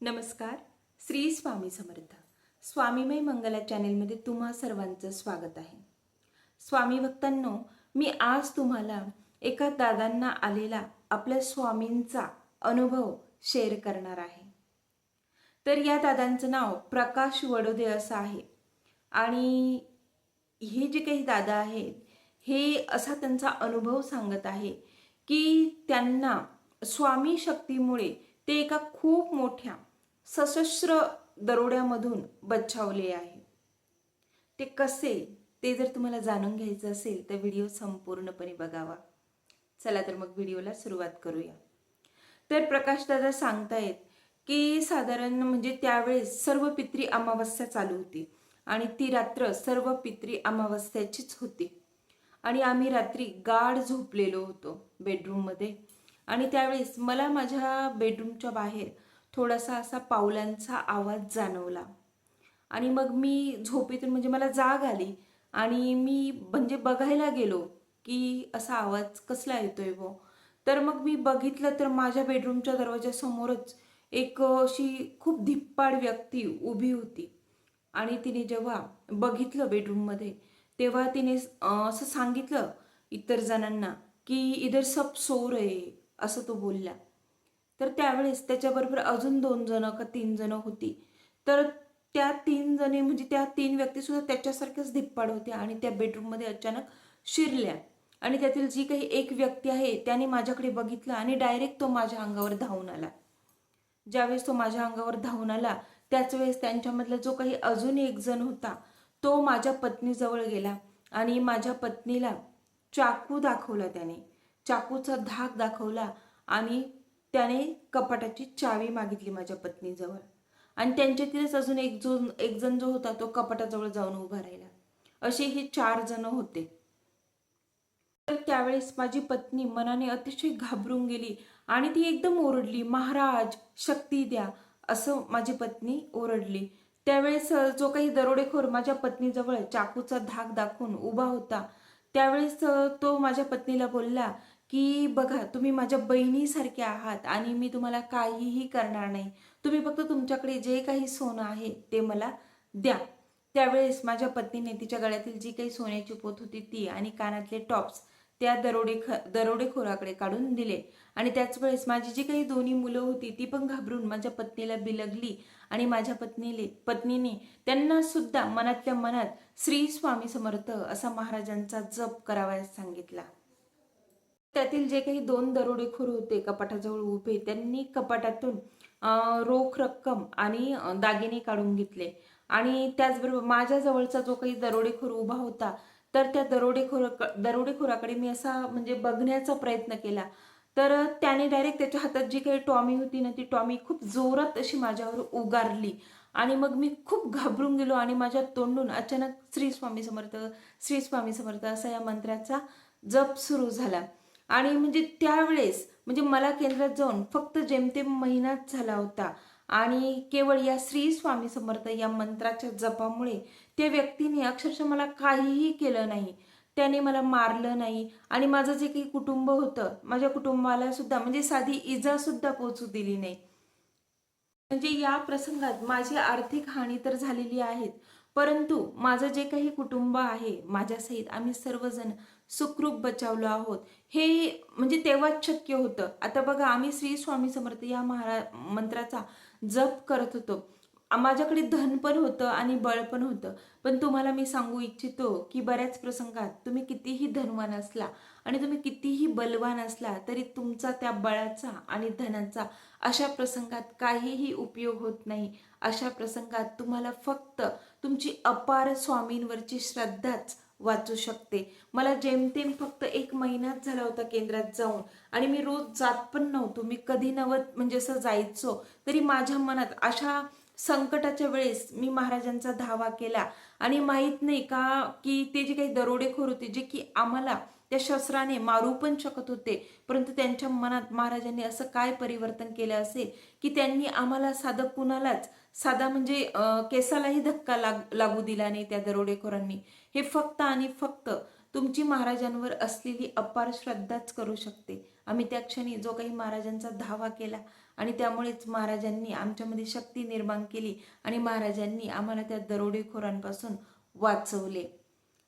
नमस्कार श्री स्वामी समर्थ. स्वामीमय मंगला चॅनेलमध्ये तुम्हा सर्वांचं स्वागत आहे. स्वामी भक्तांनो मी आज तुम्हाला एका दादांना आलेला आपल्या स्वामींचा अनुभव शेअर करणार आहे. तर या दादांचं नाव प्रकाश वडोदे असं आहे. आणि हे जे काही दादा आहेत हे असा त्यांचा अनुभव सांगत आहे की त्यांना स्वामी शक्तीमुळे ते एका खूप मोठ्या सशस्त्र दरोड्यामधून बचावले आहे. ते कसे? ते जर तुम्हाला जाणून घ्यायचं असेल तर व्हिडिओ संपूर्णपणे बघावा. चला तर मग व्हिडिओला सुरुवात करूया. तर प्रकाश दादा सांगतायत की साधारण म्हणजे त्यावेळेस सर्व पित्री अमावस्या चालू होती आणि ती रात्र सर्व पित्री अमावस्याचीच होती. आणि आम्ही रात्री गाढ झोपलेलो होतो बेडरूममध्ये आणि त्यावेळेस मला माझ्या बेडरूमच्या बाहेर थोडासा असा पावलांचा आवाज जाणवला. आणि मग मी झोपेतून म्हणजे मला जाग आली आणि मी म्हणजे बघायला गेलो की असा आवाज कसला येतोय वो तर मग मी बघितलं तर माझ्या बेडरूमच्या दरवाजासमोरच एक अशी खूप धिप्पाड व्यक्ती उभी होती. आणि तिने जेव्हा बघितलं बेडरूममध्ये तेव्हा तिने असं सांगितलं इतर जणांना की इधर सब सो आहे असं तो बोलला. तर त्यावेळेस त्याच्याबरोबर अजून दोन जण का तीन जण होती. तर त्या तीन जणी म्हणजे त्या तीन व्यक्तीसुद्धा त्याच्यासारख्याच धिप्पाड होत्या आणि त्या बेडरूममध्ये अचानक शिरल्या. आणि त्यातील जी काही एक व्यक्ती आहे त्याने माझ्याकडे बघितलं आणि डायरेक्ट तो माझ्या अंगावर धावून आला. ज्यावेळेस तो माझ्या अंगावर धावून आला त्याच वेळेस त्यांच्यामधला जो काही अजून एक जण होता तो माझ्या पत्नीजवळ गेला आणि माझ्या पत्नीला चाकू दाखवला त्याने. चाकूचा धाक दाखवला आणि त्याने कपाटाची चावी मागितली माझ्या पत्नीजवळ. आणि त्यांच्यातीलच अजून एक जो एक जण जो होता तो कपाटाजवळ जाऊन उभा राहिला. असे हे चार जण होते. तर त्यावेळेस माझी पत्नी मनाने अतिशय घाबरून गेली आणि ती एकदम ओरडली महाराज शक्ती द्या असं माझी पत्नी ओरडली. त्यावेळेस जो काही दरोडेखोर माझ्या पत्नीजवळ चाकूचा धाक दाखवून उभा होता त्यावेळेस तो माझ्या पत्नीला बोलला की बघा तुम्ही माझ्या बहिणीसारखे आहात आणि मी तुम्हाला काहीही करणार नाही. तुम्ही फक्त तुमच्याकडे जे काही सोनं आहे ते मला द्या. त्यावेळेस माझ्या पत्नीने तिच्या गळ्यातील जी काही सोन्याची पोत होती ती आणि कानातले टॉप्स त्या दरोडे दरोडेखोराकडे काढून दिले. आणि त्याच वेळेस माझी जी काही दोन्ही मुलं होती ती पण घाबरून माझ्या पत्नीला बिलगली आणि माझ्या पत्नीले पत्नीने त्यांना सुद्धा मनातल्या मनात श्री स्वामी समर्थ असा महाराजांचा जप करावयास सांगितला. त्यातील जे काही दोन दरोडेखोर होते कपाटाजवळ उभे त्यांनी कपाटातून रोख रक्कम आणि दागिने काढून घेतले. आणि त्याचबरोबर माझ्या जवळचा जो काही दरोडेखोर उभा होता तर त्या दरोडेखोर दरोडेखोराकडे मी असा म्हणजे बघण्याचा प्रयत्न केला. तर त्याने डायरेक्ट त्याच्या हातात जी काही टॉमी होती ना ती टॉमी खूप जोरात अशी माझ्यावर उगारली. आणि मग मी खूप घाबरून गेलो आणि माझ्या तोंडून अचानक श्री स्वामी समर्थ श्री स्वामी समर्थ असा या मंत्राचा जप सुरू झाला. आणि म्हणजे त्यावेळेस म्हणजे मला केंद्रात जाऊन फक्त जेमतेम महिनाच झाला होता आणि केवळ या श्री स्वामी समर्थ या मंत्राच्या जपामुळे त्या व्यक्तीने अक्षरशः मला काहीही केलं नाही. त्याने मला मारलं नाही आणि माझं जे काही कुटुंब होतं माझ्या कुटुंबाला सुद्धा म्हणजे साधी इजा सुद्धा पोचू दिली नाही. म्हणजे या प्रसंगात माझी आर्थिक हानी तर झालेली आहेत परंतु माझं जे काही कुटुंब आहे माझ्यासहित आम्ही सर्वजण सुखरूप बचावलो आहोत. हे म्हणजे तेव्हाच शक्य होतं. आता बघा आम्ही श्री स्वामी समर्थ या महारा मंत्राचा जप करत होतो. माझ्याकडे धन पण होतं आणि बळ पण होतं. पण तुम्हाला मी सांगू इच्छितो की बऱ्याच प्रसंगात तुम्ही कितीही धनवान असला आणि तुम्ही कितीही बलवान असला तरी तुमचा त्या बळाचा आणि धनाचा अशा प्रसंगात काहीही उपयोग होत नाही. अशा प्रसंगात तुम्हाला फक्त तुमची अपार स्वामींवरची श्रद्धाच वाचू शकते. मला जेमतेम फक्त एक महिनाच झाला होता केंद्रात जाऊन. आणि मी रोज जात पण नव्हतो. मी कधी नवत म्हणजे असं जायचो तरी माझ्या मनात अशा संकटाच्या वेळेस मी महाराजांचा धावा केला. आणि माहीत नाही का की ते जे काही दरोडेखोर होते जे की आम्हाला त्या शस्त्राने मारू पण शकत होते. परंतु त्यांच्या मनात महाराजांनी असं काय परिवर्तन केलं असेल की त्यांनी आम्हाला साधं कुणालाच साधा म्हणजे केसालाही धक्का लाग लागू दिला नाही त्या दरोडेखोरांनी. हे फक्त आणि फक्त तुमची महाराजांवर असलेली अपार श्रद्धाच करू शकते. आम्ही त्या क्षणी जो काही महाराजांचा धावा केला आणि त्यामुळेच महाराजांनी आमच्यामध्ये शक्ती निर्माण केली आणि महाराजांनी आम्हाला त्या दरोडेखोरांपासून वाचवले.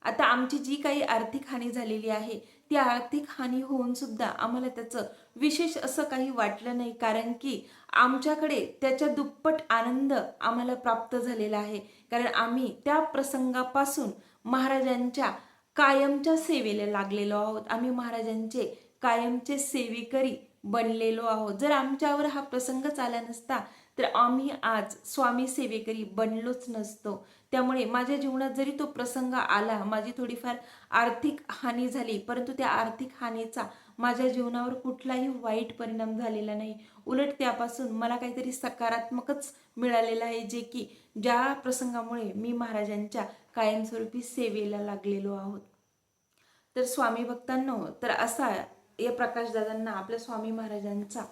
आता आमची जी काही आर्थिक हानी झालेली आहे ती आर्थिक हानी होऊन सुद्धा आम्हाला त्याचं विशेष असं काही वाटलं नाही. कारण की आमच्याकडे त्याच्या दुप्पट आनंद आम्हाला प्राप्त झालेला आहे. कारण आम्ही त्या प्रसंगापासून महाराजांच्या कायमच्या सेवेला लागलेलो आहोत. आम्ही महाराजांचे कायमचे सेवेकरी बनलेलो आहोत. जर आमच्यावर हा प्रसंगच आला नसता तर आम्ही आज स्वामी सेवेकरी बनलोच नसतो. त्यामुळे माझ्या जीवनात जरी तो प्रसंग आला माझी थोडीफार आर्थिक हानी झाली परंतु त्या आर्थिक हानीचा माझ्या जीवनावर कुठलाही वाईट परिणाम झालेला नाही. उलट त्यापासून मला काहीतरी सकारात्मकच मिळालेलं आहे जे की ज्या प्रसंगामुळे मी महाराजांच्या कायमस्वरूपी सेवेला लागलेलो आहोत. तर स्वामी भक्तांनो तर असा या प्रकाशदादांना आपल्या स्वामी महाराजांचा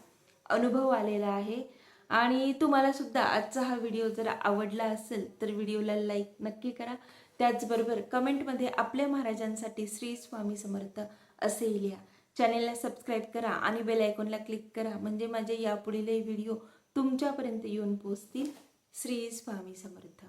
अनुभव आलेला आहे. आणि तुम्हाला सुद्धा आजचा हा व्हिडिओ जर आवडला असेल तर व्हिडिओला लाईक नक्की करा. त्याचबरोबर कमेंटमध्ये आपल्या महाराजांसाठी श्री स्वामी समर्थ असे लिहा. चॅनेलला सबस्क्राईब करा आणि बेल आयकॉनला क्लिक करा म्हणजे माझे यापुढीलही व्हिडिओ तुमच्यापर्यंत येऊन पोचतील श्री स्वामी समर्थ.